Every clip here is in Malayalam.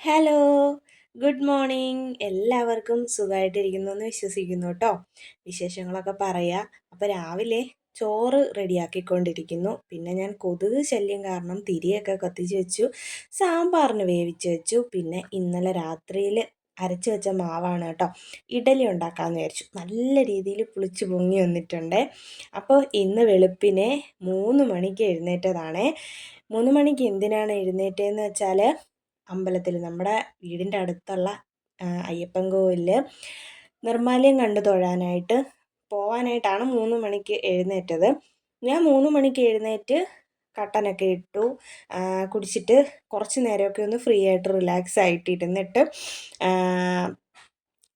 ഹലോ ഗുഡ് മോർണിംഗ് എല്ലാവർക്കും സുഖമായിട്ടിരിക്കുന്നു എന്ന് വിശ്വസിക്കുന്നു കേട്ടോ വിശേഷങ്ങളൊക്കെ പറയാം. അപ്പോൾ രാവിലെ ചോറ് റെഡിയാക്കിക്കൊണ്ടിരിക്കുന്നു. പിന്നെ ഞാൻ കൊതുക് ശല്യം കാരണം തിരിയൊക്കെ കത്തിച്ച് വെച്ചു. സാമ്പാറിന് വേവിച്ച് വെച്ചു. പിന്നെ ഇന്നലെ രാത്രിയിൽ അരച്ച് വെച്ച മാവാണ് കേട്ടോ ഇഡലി ഉണ്ടാക്കാമെന്ന് വിചാരിച്ചു. നല്ല രീതിയിൽ പുളിച്ച് പൊങ്ങി വന്നിട്ടുണ്ട്. അപ്പോൾ ഇന്ന് വെളുപ്പിനെ മൂന്ന് മണിക്ക് എഴുന്നേറ്റതാണേ. മൂന്ന് മണിക്ക് എന്തിനാണ് എഴുന്നേറ്റതെന്ന് വെച്ചാൽ അമ്പലത്തിൽ നമ്മുടെ വീടിന്റെ അടുത്തുള്ള അയ്യപ്പൻ കോവിലിൽ നിർമ്മാല്യം കണ്ടു തൊഴാനായിട്ട് പോവാനായിട്ടാണ് മൂന്ന് മണിക്ക് എഴുന്നേറ്റത്. ഞാൻ മൂന്ന് മണിക്ക് എഴുന്നേറ്റ് കട്ടനൊക്കെ ഇട്ടു കുടിച്ചിട്ട് കുറച്ച് നേരമൊക്കെ ഒന്ന് ഫ്രീ ആയിട്ട് റിലാക്സ് ആയിട്ട് ഇരുന്നിട്ട്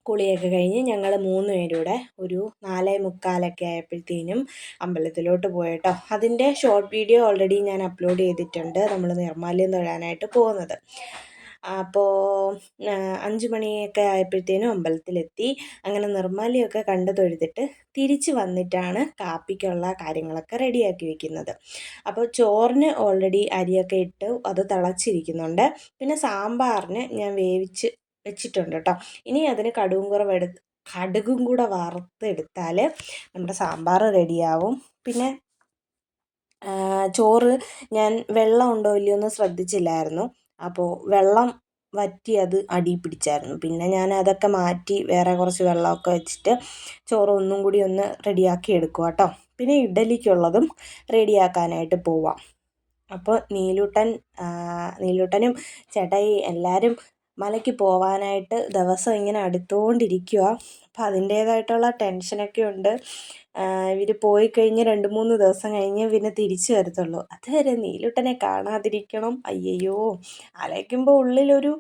കുളിയൊക്കെ കഴിഞ്ഞ് ഞങ്ങൾ മൂന്ന് പേരൂടെ ഒരു നാലേ മുക്കാലൊക്കെ ആയപ്പോഴത്തേനും അമ്പലത്തിലോട്ട് പോയിട്ടോ. അതിന്റെ ഷോർട്ട് വീഡിയോ ഓൾറെഡി ഞാൻ അപ്ലോഡ് ചെയ്തിട്ടുണ്ട്. നമ്മൾ നിർമ്മാല്യം തൊഴാനായിട്ട് പോകുന്നത്. അപ്പോൾ അഞ്ച് മണിയൊക്കെ ആയപ്പോഴത്തേനും അമ്പലത്തിലെത്തി. അങ്ങനെ നിർമ്മാല്യമൊക്കെ കണ്ടു തൊഴുതിട്ട് തിരിച്ച് വന്നിട്ടാണ് കാപ്പിക്കുള്ള കാര്യങ്ങളൊക്കെ റെഡിയാക്കി വെക്കുന്നത്. അപ്പോൾ ചോറിന് ഓൾറെഡി അരിയൊക്കെ ഇട്ട് അത് തിളച്ചിരിക്കുന്നുണ്ട്. പിന്നെ സാമ്പാറിന് ഞാൻ വേവിച്ച് വെച്ചിട്ടുണ്ട് കേട്ടോ ഇനി അതിന് കടുകും കുറവെടുത്ത് കടുകും കൂടെ വറുത്തെടുത്താൽ നമ്മുടെ സാമ്പാർ റെഡിയാവും. പിന്നെ ചോറ് ഞാൻ വെള്ളം ഉണ്ടോ ഇല്ലയോ എന്ന് ശ്രദ്ധിച്ചില്ലായിരുന്നു. അപ്പോൾ വെള്ളം വറ്റി അത് അടി പിടിച്ചായിരുന്നു. പിന്നെ ഞാൻ അതൊക്കെ മാറ്റി വേറെ കുറച്ച് വെള്ളമൊക്കെ വെച്ചിട്ട് ചോറ് ഒന്നും കൂടി ഒന്ന് റെഡിയാക്കി എടുക്കുക കേട്ടോ പിന്നെ ഇഡലിക്കുള്ളതും റെഡിയാക്കാനായിട്ട് പോവാം. അപ്പോൾ നീലൂട്ടൻ നീലൂട്ടനും ചേട്ടായി എല്ലാവരും മലയ്ക്ക് പോവാനായിട്ട് ദിവസം ഇങ്ങനെ അടുത്തുകൊണ്ടിരിക്കുക അപ്പം അതിന്റേതായിട്ടുള്ള ടെൻഷനൊക്കെ ഉണ്ട്. ഇവർ പോയി കഴിഞ്ഞ് രണ്ട് മൂന്ന് ദിവസം കഴിഞ്ഞ് പിന്നെ തിരിച്ചു വരത്തുള്ളൂ. അതുവരെ നീലുട്ടനെ കാണാതിരിക്കണം. അയ്യയ്യോ. ആലോചിക്കുമ്പോൾ ഉള്ളിലൊരു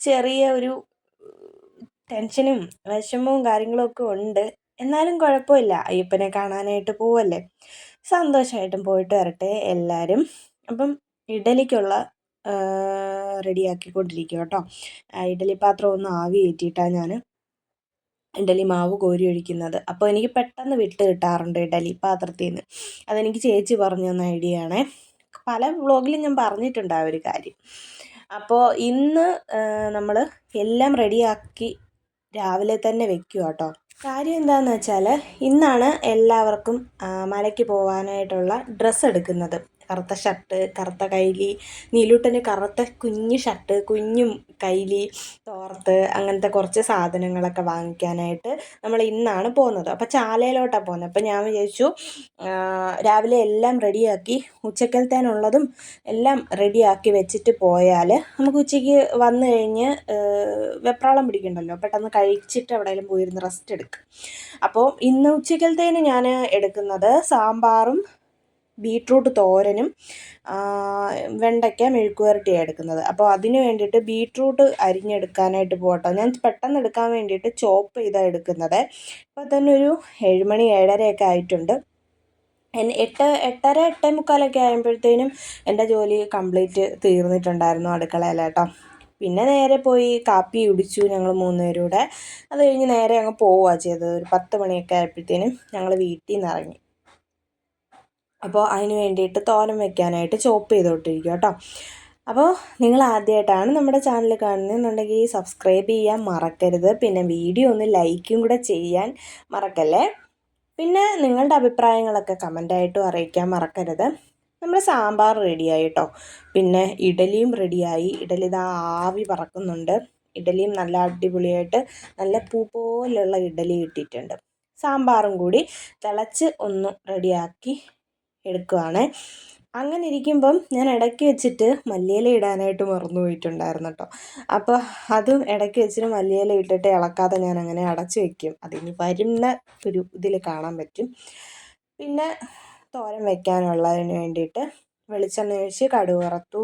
ചെറിയ ഒരു ടെൻഷനും വിഷമവും കാര്യങ്ങളൊക്കെ ഉണ്ട്. എന്നാലും കുഴപ്പമില്ല. അയ്യപ്പനെ കാണാനായിട്ട് പോവല്ലേ. സന്തോഷമായിട്ടും പോയിട്ട് വരട്ടെ എല്ലാവരും അപ്പം ഇഡലിക്കുള്ള റെഡിയാക്കിക്കൊണ്ടിരിക്കുക കേട്ടോ ഇഡലി പാത്രം ഒന്ന് ആവി കയറ്റിയിട്ടാണ് ഞാൻ ഇഡലി മാവ് കോരി ഒഴിക്കുന്നത്. അപ്പോൾ എനിക്ക് പെട്ടെന്ന് വിട്ട് കിട്ടാറുണ്ട് ഇഡലി പാത്രത്തിൽ നിന്ന് അതെനിക്ക് ചേച്ചി പറഞ്ഞു തന്ന ഐഡിയ ആണേ. പല വ്ളോഗിലും ഞാൻ പറഞ്ഞിട്ടുണ്ട് ആ ഒരു കാര്യം. അപ്പോൾ ഇന്ന് നമ്മൾ എല്ലാം റെഡിയാക്കി രാവിലെ തന്നെ വെക്കുക കേട്ടോ കാര്യം എന്താണെന്ന് വെച്ചാൽ ഇന്നാണ് എല്ലാവർക്കും മലയ്ക്ക് പോകാനായിട്ടുള്ള ഡ്രസ്സ് എടുക്കുന്നത്. കറുത്ത ഷർട്ട് കറുത്ത കൈലി നീലൂട്ടന് കറുത്ത കുഞ്ഞ് ഷർട്ട് കുഞ്ഞും കൈലി തോർത്ത് അങ്ങനത്തെ കുറച്ച് സാധനങ്ങളൊക്കെ വാങ്ങിക്കാനായിട്ട് നമ്മൾ ഇന്നാണ് പോകുന്നത്. അപ്പോൾ ചാലയിലോട്ടാണ് പോകുന്നത്. അപ്പോൾ ഞാൻ വിചാരിച്ചു രാവിലെ എല്ലാം റെഡിയാക്കി ഉച്ചക്കലത്തേനുള്ളതും എല്ലാം റെഡിയാക്കി വെച്ചിട്ട് പോയാൽ നമുക്ക് ഉച്ചയ്ക്ക് വന്നു കഴിഞ്ഞ് വെപ്രാളം പിടിക്കണ്ടല്ലോ. പെട്ടെന്ന് കഴിച്ചിട്ട് എവിടെയെങ്കിലും പോയിരുന്ന് റെസ്റ്റ് എടുക്കും. അപ്പോൾ ഇന്ന് ഉച്ചക്കലത്തേന് ഞാൻ എടുക്കുന്നത് സാമ്പാറും ബീട്രൂട്ട് തോരനും വെണ്ടയ്ക്ക മെഴുക്കുവരട്ടിയാണ് എടുക്കുന്നത്. അപ്പോൾ അതിന് വേണ്ടിയിട്ട് ബീട്രൂട്ട് അരിഞ്ഞെടുക്കാനായിട്ട് പോകട്ടോ. ഞാൻ പെട്ടെന്ന് എടുക്കാൻ വേണ്ടിയിട്ട് ചോപ്പ് ചെയ്താണ് എടുക്കുന്നത്. ഇപ്പോൾ തന്നെ ഒരു ഏഴുമണി ഏഴരയൊക്കെ ആയിട്ടുണ്ട്. എട്ട് എട്ടര എട്ടേ മുക്കാലൊക്കെ ആയപ്പോഴത്തേനും എന്റെ ജോലി കംപ്ലീറ്റ് തീർന്നിട്ടുണ്ടായിരുന്നു അടുക്കളയിൽ കേട്ടോ. പിന്നെ നേരെ പോയി കാപ്പി കുടിച്ചു ഞങ്ങൾ മൂന്നുപേരൂടെ. അത് കഴിഞ്ഞ് നേരെ അങ്ങ് പോവുകയാണ് ചെയ്തത്. ഒരു പത്ത് മണിയൊക്കെ ആയപ്പോഴത്തേനും ഞങ്ങൾ വീട്ടിൽ നിന്ന് ഇറങ്ങി. അപ്പോൾ അതിന് വേണ്ടിയിട്ട് തോരൻ വെക്കാനായിട്ട് ചോപ്പ് ചെയ്തുകൊണ്ടിരിക്കുക കേട്ടോ. അപ്പോൾ നിങ്ങൾ ആദ്യമായിട്ടാണ് നമ്മുടെ ചാനൽ കാണുന്നതെന്നുണ്ടെങ്കിൽ സബ്സ്ക്രൈബ് ചെയ്യാൻ മറക്കരുത്. പിന്നെ വീഡിയോ ഒന്ന് ലൈക്കും കൂടെ ചെയ്യാൻ മറക്കല്ലേ? പിന്നെ നിങ്ങളുടെ അഭിപ്രായങ്ങളൊക്കെ കമന്റായിട്ടും അറിയിക്കാൻ മറക്കരുത്. നമ്മുടെ സാമ്പാർ റെഡിയായി കേട്ടോ. പിന്നെ ഇഡലിയും റെഡിയായി ഇഡലി ഇതാ ആവി പറക്കുന്നുണ്ട്. ഇഡലിയും നല്ല അടിപൊളിയായിട്ട് നല്ല പൂ പോലുള്ള ഇഡലി കിട്ടിയിട്ടുണ്ട്. സാമ്പാറും കൂടി തിളച്ച് ഒന്ന് റെഡിയാക്കി എടുക്കുവാണ്. അങ്ങനെ ഇരിക്കുമ്പം ഞാൻ ഇടയ്ക്ക് വെച്ചിട്ട് മല്ലിയില ഇടാനായിട്ട് മറന്നു പോയിട്ടുണ്ടായിരുന്നു കേട്ടോ അപ്പോൾ അതും ഇടയ്ക്ക് വെച്ചിട്ട് മല്ലിയില ഇട്ടിട്ട് ഇളക്കാതെ ഞാൻ അങ്ങനെ അടച്ച് വെക്കും. അതിന് വരുന്ന ഒരു ഇതിൽ കാണാൻ പറ്റും. പിന്നെ തോരൻ വെക്കാനുള്ളതിന് വേണ്ടിയിട്ട് വെളിച്ചെണ്ണ ഒഴിച്ച് കടുക് വറുത്തു.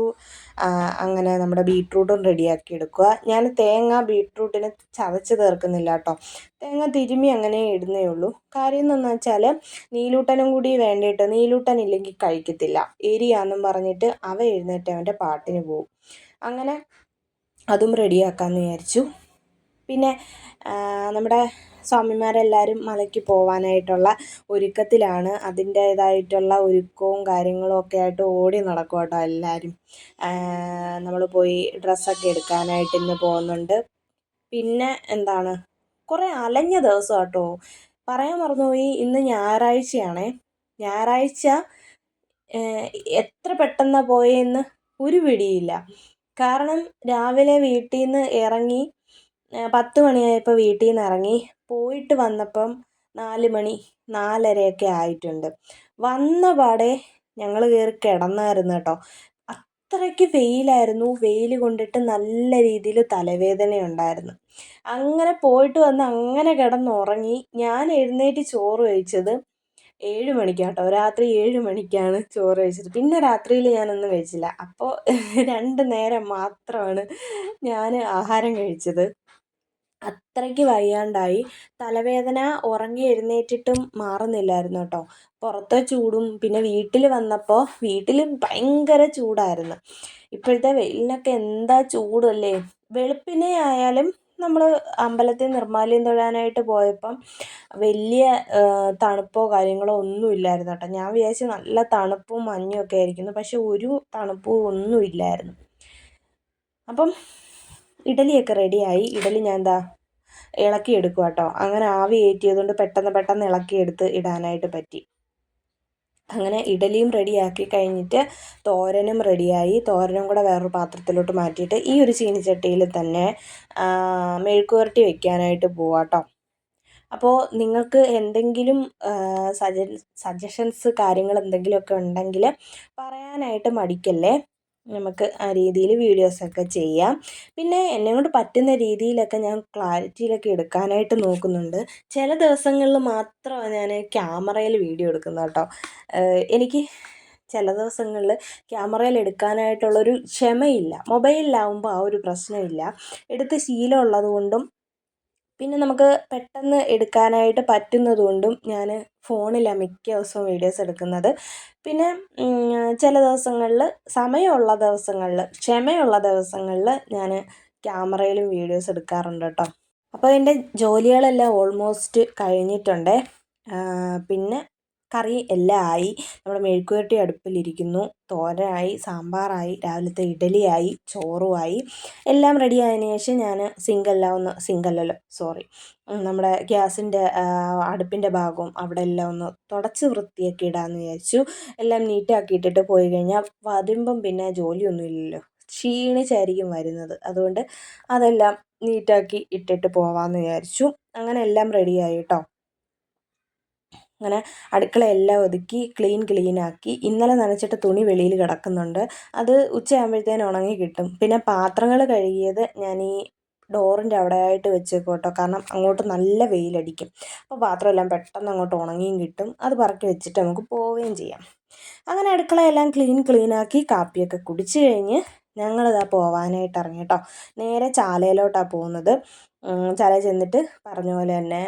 അങ്ങനെ നമ്മുടെ ബീട്രൂട്ടും റെഡിയാക്കി എടുക്കുക. ഞാൻ തേങ്ങ ബീട്രൂട്ടിന് ചതച്ച് തീർക്കുന്നില്ല കേട്ടോ. തേങ്ങ തിരുമ്മി അങ്ങനെ ഇടുന്നേ ഉള്ളൂ. കാര്യം എന്താണെന്ന് വെച്ചാൽ നീലൂട്ടനും കൂടി വേണ്ടിയിട്ട് നീലൂട്ടൻ ഇല്ലെങ്കിൽ കഴിക്കത്തില്ല. എരിയാന്നും പറഞ്ഞിട്ട് അവ എഴുന്നേറ്റ് അവന്റെ പാട്ടിന് പോകും അങ്ങനെ അതും റെഡിയാക്കാമെന്ന് വിചാരിച്ചു. പിന്നെ നമ്മുടെ സ്വാമിമാരെല്ലാവരും മലയ്ക്ക് പോവാനായിട്ടുള്ള ഒരുക്കത്തിലാണ്. അതിന്റേതായിട്ടുള്ള ഒരുക്കവും കാര്യങ്ങളും ഒക്കെ ആയിട്ട് ഓടി നടക്കും കേട്ടോ എല്ലാവരും നമ്മൾ പോയി ഡ്രസ്സൊക്കെ എടുക്കാനായിട്ട് ഇന്ന് പോകുന്നുണ്ട്. പിന്നെ എന്താണ്? കുറേ അലഞ്ഞ ദിവസം കേട്ടോ. പറയാൻ മറന്നുപോയി ഇന്ന് ഞായറാഴ്ചയാണേ. ഞായറാഴ്ച എത്ര പെട്ടെന്നാണ് പോയെന്ന് ഒരു പിടിയില്ല. കാരണം രാവിലെ വീട്ടിൽ നിന്ന് ഇറങ്ങി പത്ത് മണിയായപ്പോൾ വീട്ടിൽ നിന്ന് ഇറങ്ങി പോയിട്ട് വന്നപ്പം നാല് മണി നാലരയൊക്കെ ആയിട്ടുണ്ട്. വന്ന പാടെ ഞങ്ങൾ കയറി കിടന്നായിരുന്നു കേട്ടോ. അത്രയ്ക്ക് വെയിലായിരുന്നു. വെയിൽ കൊണ്ടിട്ട് നല്ല രീതിയിൽ തലവേദനയുണ്ടായിരുന്നു. അങ്ങനെ പോയിട്ട് വന്ന് അങ്ങനെ കിടന്നുറങ്ങി ഞാൻ എഴുന്നേറ്റ് ചോറ് കഴിച്ചത് ഏഴ് മണിക്കാട്ടോ കേട്ടോ. രാത്രി ഏഴ് മണിക്കാണ് ചോറ് കഴിച്ചത്. പിന്നെ രാത്രിയിൽ ഞാനൊന്നും കഴിച്ചില്ല. അപ്പോൾ രണ്ട് നേരം മാത്രമാണ് ഞാൻ ആഹാരം കഴിച്ചത്. അത്രയ്ക്ക് വയ്യാണ്ടായി. തലവേദന ഉറങ്ങി എഴുന്നേറ്റിട്ടും മാറുന്നില്ലായിരുന്നു കേട്ടോ. പുറത്തെ ചൂടും പിന്നെ വീട്ടിൽ വന്നപ്പോൾ വീട്ടിൽ ഭയങ്കര ചൂടായിരുന്നു. ഇപ്പോഴത്തെ വെയിലിനൊക്കെ എന്താ ചൂടല്ലേ? വെളുപ്പിനെ ആയാലും നമ്മൾ അമ്പലത്തിൽ നിർമ്മാല്യം തൊഴാനായിട്ട് പോയപ്പം വലിയ തണുപ്പോ കാര്യങ്ങളോ ഒന്നും ഇല്ലായിരുന്നു കേട്ടോ. ഞാൻ വിചാരിച്ചു നല്ല തണുപ്പും മഞ്ഞും ഒക്കെ ആയിരിക്കുന്നു. പക്ഷെ ഒരു തണുപ്പും ഒന്നും ഇല്ലായിരുന്നു. അപ്പം ഇഡലിയൊക്കെ റെഡിയായി ഇഡലി ഞാൻ എന്താ ഇളക്കി എടുക്കുക കേട്ടോ. അങ്ങനെ ആവി ഏറ്റിയതുകൊണ്ട് പെട്ടെന്ന് പെട്ടെന്ന് ഇളക്കിയെടുത്ത് ഇടാനായിട്ട് പറ്റി. അങ്ങനെ ഇഡലിയും റെഡിയാക്കി കഴിഞ്ഞിട്ട് തോരനും റെഡിയായി തോരനും കൂടെ വേറൊരു പാത്രത്തിലോട്ട് മാറ്റിയിട്ട് ഈ ഒരു ചീനിച്ചട്ടിയിൽ തന്നെ മെഴുക്കുവരട്ടി വെക്കാനായിട്ട് പോവാട്ടോ അപ്പോൾ നിങ്ങൾക്ക് എന്തെങ്കിലും സജ സജഷൻസ് കാര്യങ്ങൾ എന്തെങ്കിലുമൊക്കെ ഉണ്ടെങ്കിൽ പറയാനായിട്ട് മടിക്കല്ലേ? നമുക്ക് ആ രീതിയിൽ വീഡിയോസൊക്കെ ചെയ്യാം. പിന്നെ എന്നെ കൊണ്ട് പറ്റുന്ന രീതിയിലൊക്കെ ഞാൻ ക്ലാരിറ്റിയിലൊക്കെ എടുക്കാനായിട്ട് നോക്കുന്നുണ്ട്. ചില ദിവസങ്ങളിൽ മാത്രമാണ് ഞാൻ ക്യാമറയിൽ വീഡിയോ എടുക്കുന്നത് കേട്ടോ. എനിക്ക് ചില ദിവസങ്ങളിൽ ക്യാമറയിൽ എടുക്കാനായിട്ടുള്ളൊരു ക്ഷമയില്ല. മൊബൈലിലാവുമ്പോൾ ആ ഒരു പ്രശ്നമില്ല. എടുത്ത് ശീലമുള്ളത് കൊണ്ടും പിന്നെ നമുക്ക് പെട്ടെന്ന് എടുക്കാനായിട്ട് പറ്റുന്നത് കൊണ്ടും ഞാൻ ഫോണിലാണ് മിക്ക ദിവസവും വീഡിയോസ് എടുക്കുന്നത്. പിന്നെ ചില ദിവസങ്ങളിൽ സമയമുള്ള ദിവസങ്ങളിൽ ക്ഷമയുള്ള ദിവസങ്ങളിൽ ഞാൻ ക്യാമറയിലും വീഡിയോസ് എടുക്കാറുണ്ട് കേട്ടോ. അപ്പോൾ എന്റെ ജോലികളെല്ലാം ഓൾമോസ്റ്റ് കഴിഞ്ഞിട്ടുണ്ട്. പിന്നെ കറി എല്ലാം ആയി. നമ്മുടെ മെഴുക്കുവരട്ടി അടുപ്പിലിരിക്കുന്നു. തോരനായി സാമ്പാറായി രാവിലത്തെ ഇഡലിയായി ചോറുമായി. എല്ലാം റെഡി ആയതിനു ശേഷം ഞാൻ സിങ്കെല്ലാം ഒന്ന് സിങ്കല്ലല്ലോ സോറി നമ്മുടെ ഗ്യാസിന്റെ അടുപ്പിന്റെ ഭാഗവും അവിടെ എല്ലാം ഒന്ന് തുടച്ച് വൃത്തിയാക്കി ഇടാമെന്ന് വിചാരിച്ചു. എല്ലാം നീറ്റാക്കി ഇട്ടിട്ട് പോയി കഴിഞ്ഞാൽ വരുമ്പം പിന്നെ ജോലിയൊന്നും ഇല്ലല്ലോ. ക്ഷീണിച്ചായിരിക്കും വരുന്നത്. അതുകൊണ്ട് അതെല്ലാം നീറ്റാക്കി ഇട്ടിട്ട് പോവാമെന്ന് വിചാരിച്ചു. അങ്ങനെ എല്ലാം റെഡിയായി കേട്ടോ അങ്ങനെ അടുക്കളയെല്ലാം ഒതുക്കി ക്ലീൻ ക്ലീനാക്കി ഇന്നലെ നനച്ചിട്ട് തുണി വെളിയിൽ കിടക്കുന്നുണ്ട്. അത് ഉച്ചയാകുമ്പോഴത്തേനും ഉണങ്ങി കിട്ടും. പിന്നെ പാത്രങ്ങൾ കഴുകിയത് ഞാൻ ഈ ഡോറിന്റെ അവിടെയായിട്ട് വെച്ചേക്കും കേട്ടോ കാരണം അങ്ങോട്ട് നല്ല വെയിലടിക്കും. അപ്പോൾ പാത്രമെല്ലാം പെട്ടെന്ന് അങ്ങോട്ട് ഉണങ്ങിയും കിട്ടും. അത് പറക്കി വെച്ചിട്ട് നമുക്ക് പോവുകയും ചെയ്യാം. അങ്ങനെ അടുക്കളയെല്ലാം ക്ലീൻ ക്ലീനാക്കി കാപ്പിയൊക്കെ കുടിച്ചു കഴിഞ്ഞ് ഞങ്ങളിതാ പോവാനായിട്ട് ഇറങ്ങി കേട്ടോ. നേരെ ചാലയിലോട്ടാണ് പോകുന്നത്. ചാലയിൽ ചെന്നിട്ട് പറഞ്ഞ പോലെ തന്നെ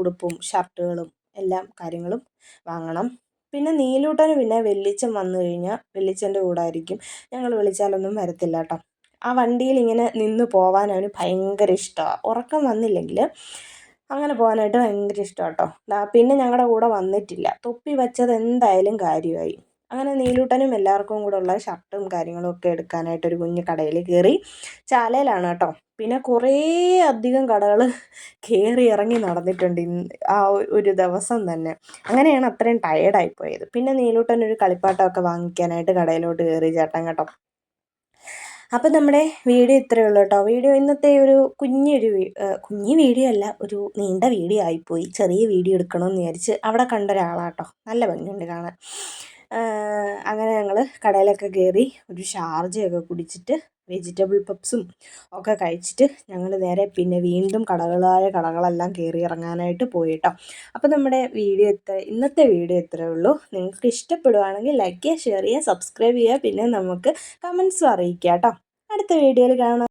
ഉടുപ്പും ഷർട്ടുകളും എല്ലാ കാര്യങ്ങളും വാങ്ങണം. പിന്നെ നീലൂട്ടന് പിന്നെ വെല്ലിച്ചൻ വന്നു കഴിഞ്ഞാൽ വെല്ലിച്ചന്റെ കൂടെ ആയിരിക്കും ഞങ്ങൾ വിളിച്ചാലൊന്നും വരത്തില്ല കേട്ടോ ആ വണ്ടിയിൽ ഇങ്ങനെ നിന്ന് പോവാൻ അവന് ഭയങ്കര ഇഷ്ടമാണ് ഉറക്കം വന്നില്ലെങ്കിൽ അങ്ങനെ പോകാനായിട്ട് ഭയങ്കര ഇഷ്ടമാണ് കേട്ടോ പിന്നെ ഞങ്ങളുടെ കൂടെ വന്നിട്ടില്ല. തൊപ്പി വെച്ചത് എന്തായാലും കാര്യമായി അങ്ങനെ നീലൂട്ടനും എല്ലാവർക്കും കൂടെ ഉള്ള ഷർട്ടും കാര്യങ്ങളും ഒക്കെ എടുക്കാനായിട്ട് ഒരു കുഞ്ഞു കടയിൽ കയറി ചാലയിലാണ് കേട്ടോ പിന്നെ കുറേ അധികം കടകൾ കയറി ഇറങ്ങി നടന്നിട്ടുണ്ട് ആ ഒരു ദിവസം തന്നെ. അങ്ങനെയാണ് അത്രയും ടയേർഡായിപ്പോയത് പിന്നെ നീലൂട്ടൻ ഒരു കളിപ്പാട്ടമൊക്കെ വാങ്ങിക്കാനായിട്ട് കടയിലോട്ട് കയറി ചേട്ടൻ കേട്ടോ. അപ്പം നമ്മുടെ വീഡിയോ ഇത്രയേ ഉള്ളൂ കേട്ടോ. വീഡിയോ ഇന്നത്തെ ഒരു കുഞ്ഞൊരു കുഞ്ഞു വീഡിയോ അല്ല ഒരു നീണ്ട വീഡിയോ ആയിപ്പോയി. ചെറിയ വീഡിയോ എടുക്കണമെന്ന് വിചാരിച്ച് അവിടെ കണ്ട ഒരാളാട്ടോ നല്ല ഭംഗിയുണ്ട് കാണാൻ. അങ്ങനെ ഞങ്ങൾ കടയിലൊക്കെ കയറി ഒരു ഷാർജയൊക്കെ കുടിച്ചിട്ട് വെജിറ്റബിൾ പപ്സും ഒക്കെ കഴിച്ചിട്ട് ഞങ്ങൾ നേരെ പിന്നെ വീണ്ടും കടകളായ കടകളെല്ലാം കയറി ഇറങ്ങാനായിട്ട് പോയിട്ടോ. അപ്പോൾ നമ്മുടെ വീഡിയോ എത്ര ഇന്നത്തെ വീഡിയോ ഇത്രയേ ഉള്ളൂ. നിങ്ങൾക്ക് ഇഷ്ടപ്പെടുവാണെങ്കിൽ ലൈക്ക് ചെയ്യുക ഷെയർ ചെയ്യുക സബ്സ്ക്രൈബ് ചെയ്യുക. പിന്നെ നമുക്ക് കമൻസും അറിയിക്കുക കേട്ടോ. അടുത്ത വീഡിയോയിൽ കാണാം.